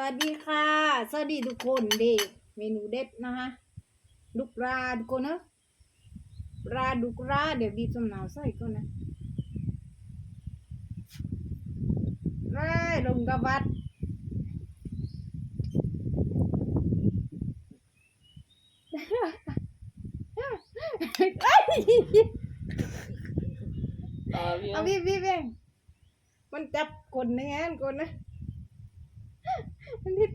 วัสดีค่ะ สวัสดีทุกคนเด็กเมนูเด็ดนะคะลูกราทุกคนนะราดุกราเดี๋ยวบีบสมนาวใส่ก่อนนะได้ลงกระบัดเอ้ยอ่าพี่เอาพี่พี่เองมันจับคนในงานคนนะ มันนิด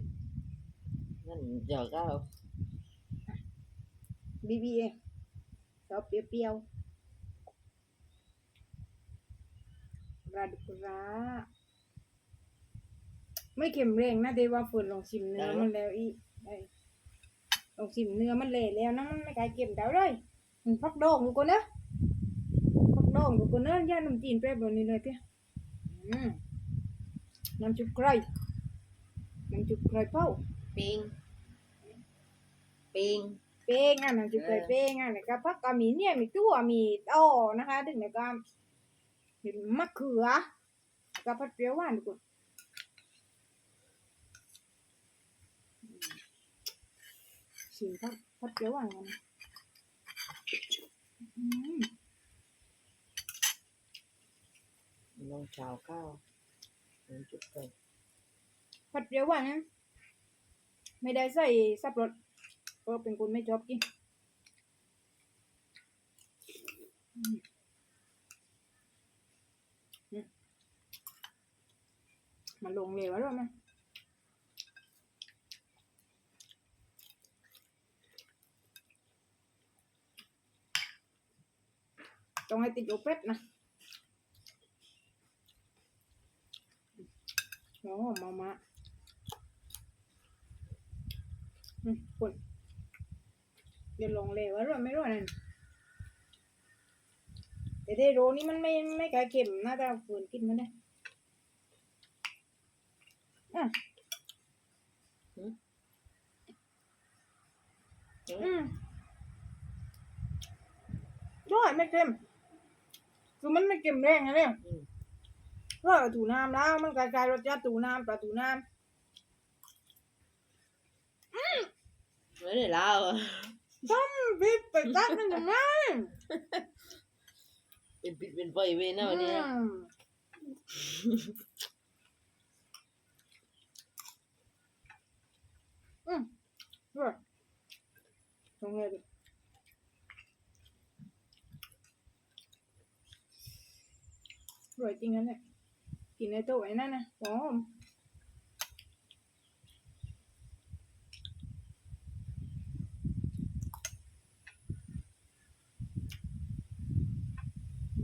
นั่นเดี๋ยวก็เอาบีบีเองชอบเปรี้ยวๆราดุกราไม่เค็มแรงนะเดว่าฝนลองชิมเนื้อมันแล้วอีได้ลองชิมเนื้อมันเละแล้วนะมันไม่กลายเค็มเท่าเลยมันฟักดองดูก่อนนะฟักดองดูก่อนนะย่าน้ำจีนแป๊บแบบนี้เลยเพี้ยอืมน้ำจุกไกร น้ำจุกไกรเป้าปิงปิงเป้งอะน้ำจุกไกรเออเป้งอะแล้วก็ผักกามีเนี่ยมีตัวมีต้อนะคะถึงแล้วก็มีมะเขือแล้วก็ผัดเปรี้ยวหวานดูก่อนอืมชิมผัดผัดเปรี้ยวหวานกันอืมน้องชาวข้าวน้องจุดเกิน ผัดเปรี้ยวหวานนะไม่ได้ใส่สับปะรดเพราะเป็นคนไม่ชอบกินมาลงเลยวะด้วยมั้ยต้องให้ติดโอเป็ดนะโอ้มามา อืมคนเดี๋ยวลงเลยวะด้วยไม่รู้นั่นแต่เดโรนี่มันไม่ไม่กลายเค็มน่าจะฝืนกินมันได้อะอืมร้อยไม่เค็มคือมันไม่เค็มแรงนะเนี่ยอืมร้อยถูน้ำแล้วมันกลายๆรสชาติถูน้ำปลาถูน้ ไม่ได้เล่าำต้มพริกไปตักนั่นยังไงเป็นปิดเป็นไฟเว้ยนะวันนี้อืมอืมด้วยลงเลยดิอร่อยจริงนะเนี่ยกินในโต๊ะไอ้นั่นนะหอม อื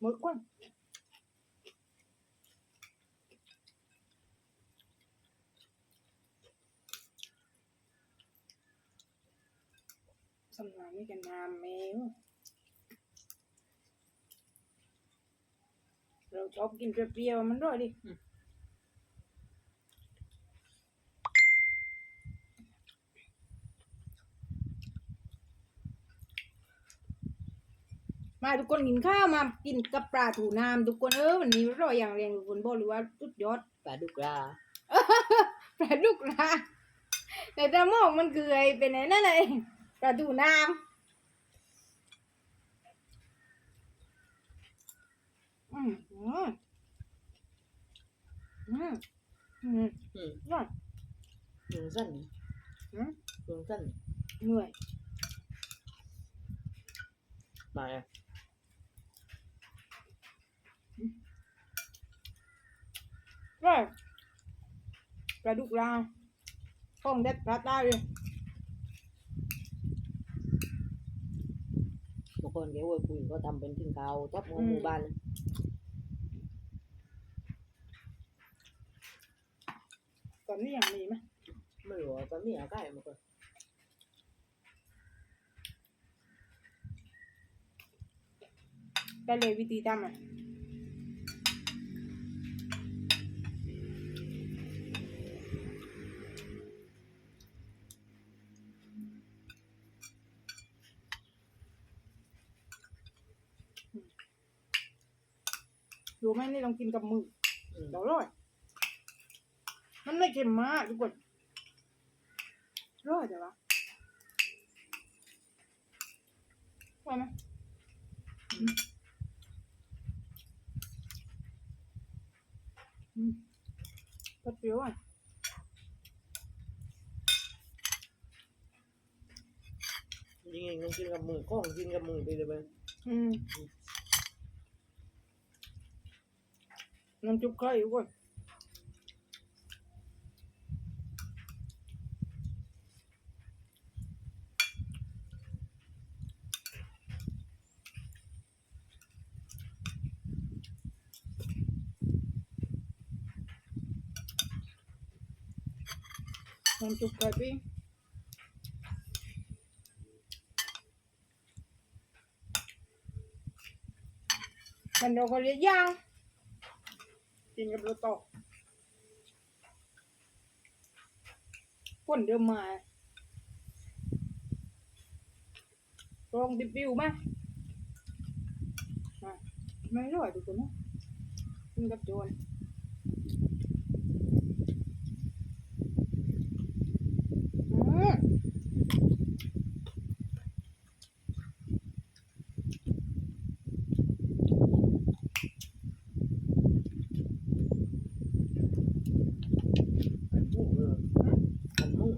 หมดกร่วมเดือนเนี่ยอืมหมดกว้าสำนักนี่กันนามแมวเราชอบกินเปรี้ยวๆมันร่อยดิ มาทุกคนกินข้าวมากินกับปลาถูน้ำทุกคนเออวันนี้อร่อยอย่างแรงทุกคนบอกเลยว่าสุดยอดปลาดุกราปลาดุกนะแต่ตามองมันคือไอเป็นไอ้นั่นเลยปลาทูน้ำอืมอืมอืมอืมอืมอร่อยหนึ่งสั้นอืมหนึ่งสั้นเหนื่อยมาอะ อร่อยปลาดุกลาวของเด็ดปลาใต้เลยบางคนแกโวยคุยก็ทำเป็นถึงเกาท็อปของหมู่บ้านนะตอนนี้ยังมีไหมนี่เอาใกล้มาก่อนได้เลยวิธีทำอะ ไหมนี่ลองกินกับมืออืมเดี๋ยวร่อย มันไม่เค็มมากทุกคนร่อยแต่ว่าว่าไหมอืมอืมก็เปรี้ยวอะจริงๆต้องกินกับมือก้องกินกับมือไปเลยเว้ยอืม น้ำจุ๊บไข่ทุกคนน้ำจุ๊บไข่พี่มันเดี๋ยวก็เรียกย่าง กินกับโรโตะคนเดิมมาลองดิบบิวมาอะไม่อร่อยทุกคนนะกินกับโจนอืม อันมุ่งเอออันมุ่ง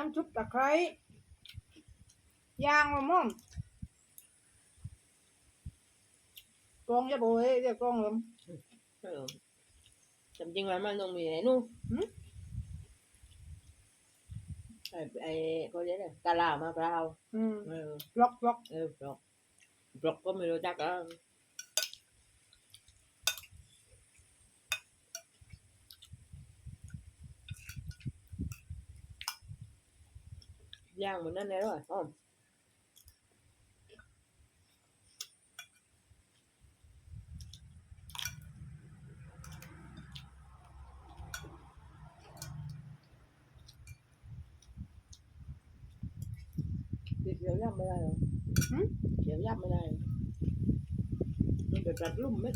น้ำชุบตะไคร้ย่างมะม่วงกองจะโบยเดี๋ยวกองลมเออจำจริงว่ามันต้องมีไอ้นู่นหืมไอ้ไอ้เขาเรียกอะไรกะลามะกราวอืมเออล็อกล็อกเออบล็อกบล็อกก็ไม่รู้จักอะ ย่างเหมือนนั่นเลยว่ะอ๋อเดี๋ยวย่ำไม่ได้หรอหืมเดี๋ยวย่ำไม่ได้มันเป็นปลาลุ่มไหม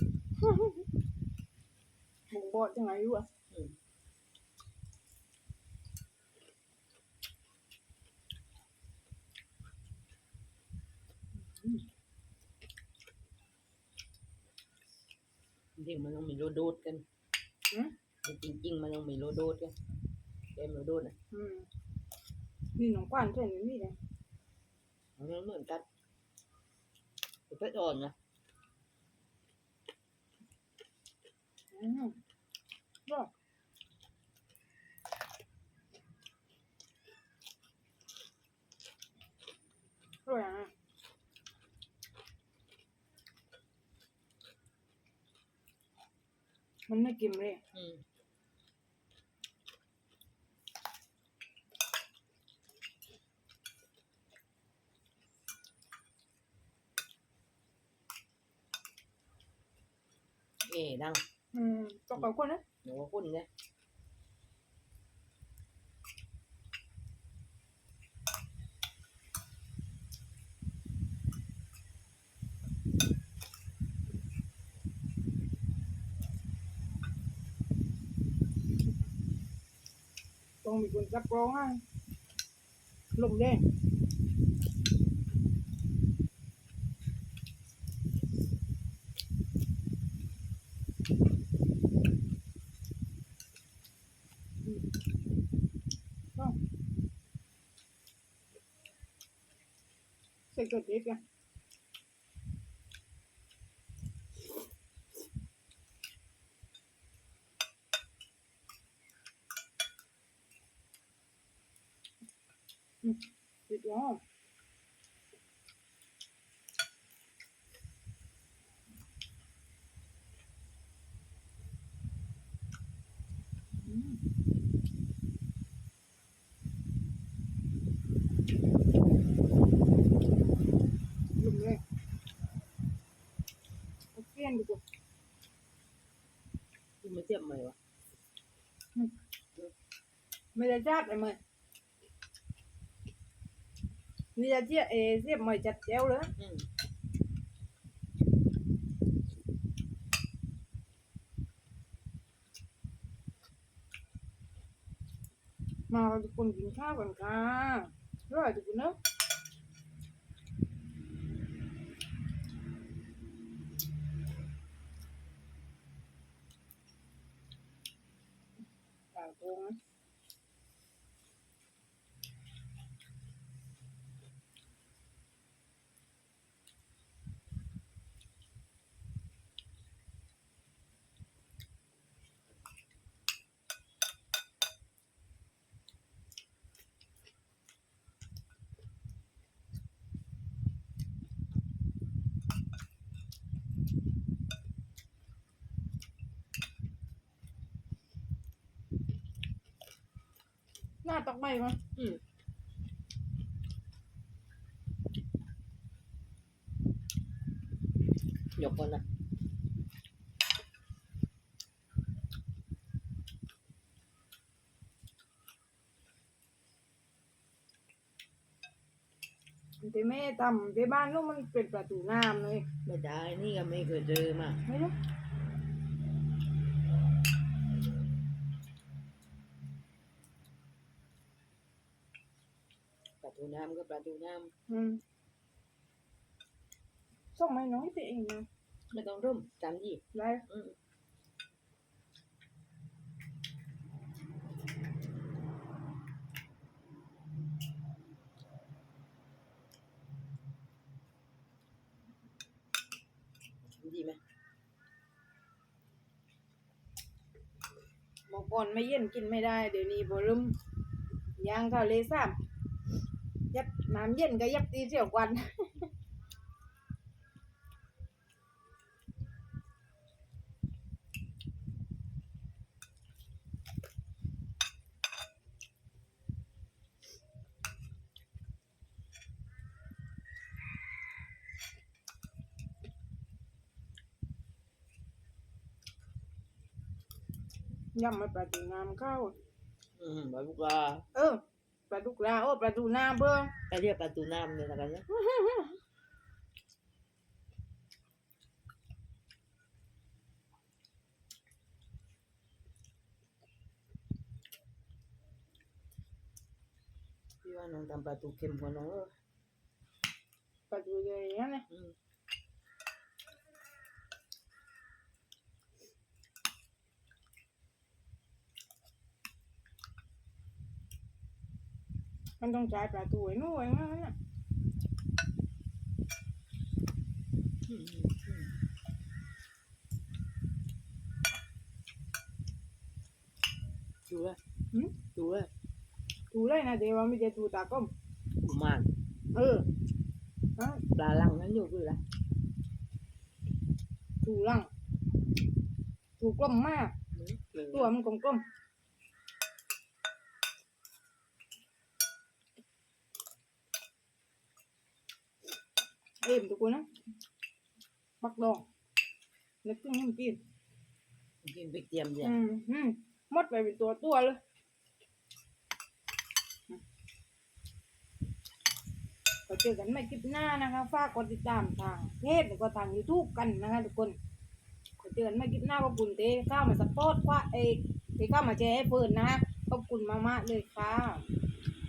บุงบอดยังไงอยู่อะ จริงๆมันต้องมีโลโดดกันหืมจริงๆมันต้องมีโลโดดกันเกมโลโดดอะอืมนี่หนองกว้านใช่ไหมนี่เลยมันเหมือนกันเป็นเป็ดอ่อนนะอืมก็อร่อยอะ มันไม่กินเลยอืมเอ๋ดังอืมต้องเอาคนนะหนูว่าคุณเนี่ย มีคนจับกรองให้ลมแดงอืมต้องใส่กระเทียมกัน Ừ, tuyệt quá ừ. rồi. Mình mới tiệm mày rồi. Ừ. Mày là rác em ơi. ยนี่จะเจี๊ยเอเสียบไม่จัดแจ้วเลย อืม มาทุกคนกินข้าวกันค่ะร่อยทุกคนเนอะปลาโกงนะ หน้าตอกใบมั้ยอืมยกก่อนนะที่แม่ทำที่บ้านลูกมันเป็นประตูน้ำเลย ไม่ได้นี่ก็ไม่เคยเจอมาไม่รู้ ประตูน้ำก็ประตูน้อืมส่งไม่น้อยตัวเองนะำไม่ต้องร่มตามยี่ไรอืมดีไหมเมื่อก่อนไม่เย็นกินไม่ได้ เดี๋ยวนี้บรุมยางทะเลซ้ำ ยัดน้ำเย็นก็ยับตีเสียวกวันย่ำมาประตูน้ำเข้า อืมปลาลูกปลา เออ ปลาดุกลาโอ้ปลาดูน้ำเบิ่งไปเรียกประตูน้ำเลยละกันเนี่ยพี่ว่าน้องทำประตูเค็มกว่าน้องเออปลาดูเลยนั่นแหละอืม มันต้องใช้ปลาดูไอ้นู่นไอ้นั่นน่ะอืมอืมดูเลยหืมดูเลยดูเลยนะเดี๋ยวว่ามีแต่ดูตาก้มประมาณเออเอาปลาลังนั้นอยู่คือละดูลังดูกลมมาก ตัวมันกลมๆ เอ็มทุกคนนะบักดองเล็กขึ้นให้มันกินกินไปเตรียมเนี่ยอืมอืมหมดไปเป็นตัวตัวเลยก็เจอกันใหม่คลิปหน้านะคะ ฝากกดติดตามทางเพจแล้วก็ทาง YouTube กันนะคะทุกคนก็เจอกันใหม่คลิปหน้าขอบคุณเต้เข้ามาสปอร์ตว่าเอกเต้เข้ามาแชร์ให้เฟิร์นนะคะขอบคุณมากๆเลยค่ะ